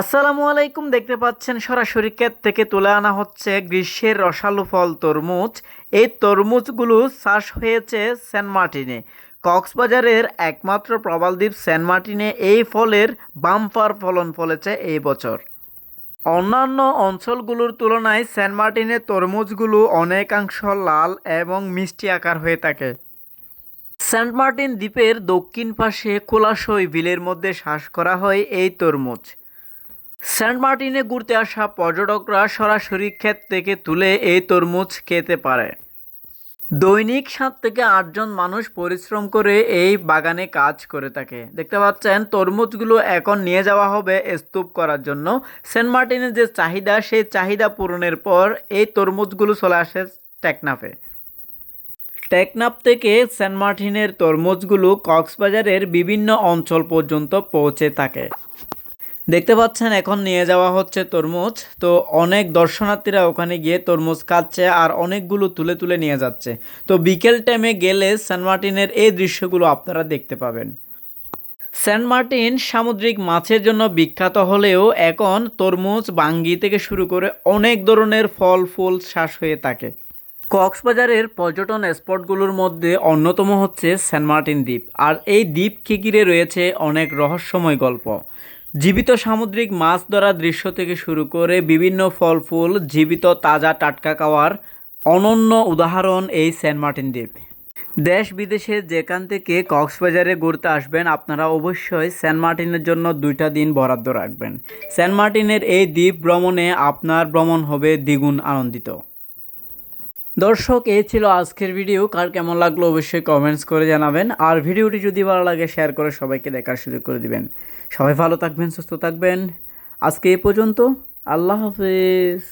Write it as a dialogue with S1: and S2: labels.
S1: আসসালামু আলাইকুম, দেখতে পাচ্ছেন সরাসরি ক্ষেত থেকে তুলে আনা হচ্ছে গ্রীষ্মের রসালো ফল তরমুজ। এই তরমুজগুলো চাষ হয়েছে সেন্ট মার্টিনে। কক্সবাজারের একমাত্র প্রবালদ্বীপ সেন্ট মার্টিনে এই ফলের বাম্পার ফলন ফলেছে এই বছর। অন্যান্য অঞ্চলগুলোর তুলনায় সেন্ট মার্টিনের তরমুজগুলো অনেকাংশ লাল এবং মিষ্টি আকার হয়ে থাকে। সেন্ট মার্টিন দ্বীপের দক্ষিণ পাশে কোলাশই বিলের মধ্যে শ্বাস করা হয় এই তরমুজ। সেন্ট মার্টিনে ঘুরতে আসা পর্যটকরা সরাসরি ক্ষেত থেকে তুলে এই তরমুজ খেতে পারে। দৈনিক সাত থেকে আটজন মানুষ পরিশ্রম করে এই বাগানে কাজ করে থাকে। দেখতে পাচ্ছেন, তরমুজগুলো এখন নিয়ে যাওয়া হবে স্তূপ করার জন্য। সেন্ট মার্টিনের যে চাহিদা, সেই চাহিদা পূরণের পর এই তরমুজগুলো চলে আসে টেকনাফে। টেকনাফ থেকে সেন্ট মার্টিনের তরমুজগুলো কক্সবাজারের বিভিন্ন অঞ্চল পর্যন্ত পৌঁছে থাকে। দেখতে পাচ্ছেন, এখন নিয়ে যাওয়া হচ্ছে তরমুজ। তো অনেক দর্শনার্থীরা ওখানে গিয়ে তরমুজ খাচ্ছে আর অনেকগুলো তুলে তুলে নিয়ে যাচ্ছে। তো বিকেল টাইমে গেলে সেন্ট মার্টিনের এই দৃশ্যগুলো আপনারা দেখতে পাবেন। সেন্ট মার্টিন সামুদ্রিক মাছের জন্য বিখ্যাত হলেও এখন তরমুজ বাঙ্গি থেকে শুরু করে অনেক ধরনের ফল, ফুল শ্বাস হয়ে থাকে। কক্সবাজারের পর্যটন স্পটগুলোর মধ্যে অন্যতম হচ্ছে সেন্ট মার্টিন দ্বীপ। আর এই দ্বীপকে ঘিরে রয়েছে অনেক রহস্যময় গল্প। জীবিত সামুদ্রিক মাছ ধরার দৃশ্য থেকে শুরু করে বিভিন্ন ফল ফুল জীবিত তাজা টাটকা খাওয়ার অনন্য উদাহরণ এই সেন্ট মার্টিন দ্বীপ। দেশ বিদেশে যেখান থেকে কক্সবাজারে ঘুরতে আসবেন, আপনারা অবশ্যই সেন্ট মার্টিনের জন্য দুইটা দিন বরাদ্দ রাখবেন। সেন্ট মার্টিনের এই দ্বীপ ভ্রমণে আপনার ভ্রমণ হবে দ্বিগুণ আনন্দিত। দর্শক এই ছিল আজকের ভিডিও। কার কেমন লাগল অবশ্যই কমেন্টস করে জানাবেন। আর ভিডিওটি যদি ভালো লাগে শেয়ার করে সবাইকে দেখার সুযোগ করে দিবেন। সবাই ভালো থাকবেন, সুস্থ থাকবেন। আজকে এ পর্যন্ত, আল্লাহ হাফেজ।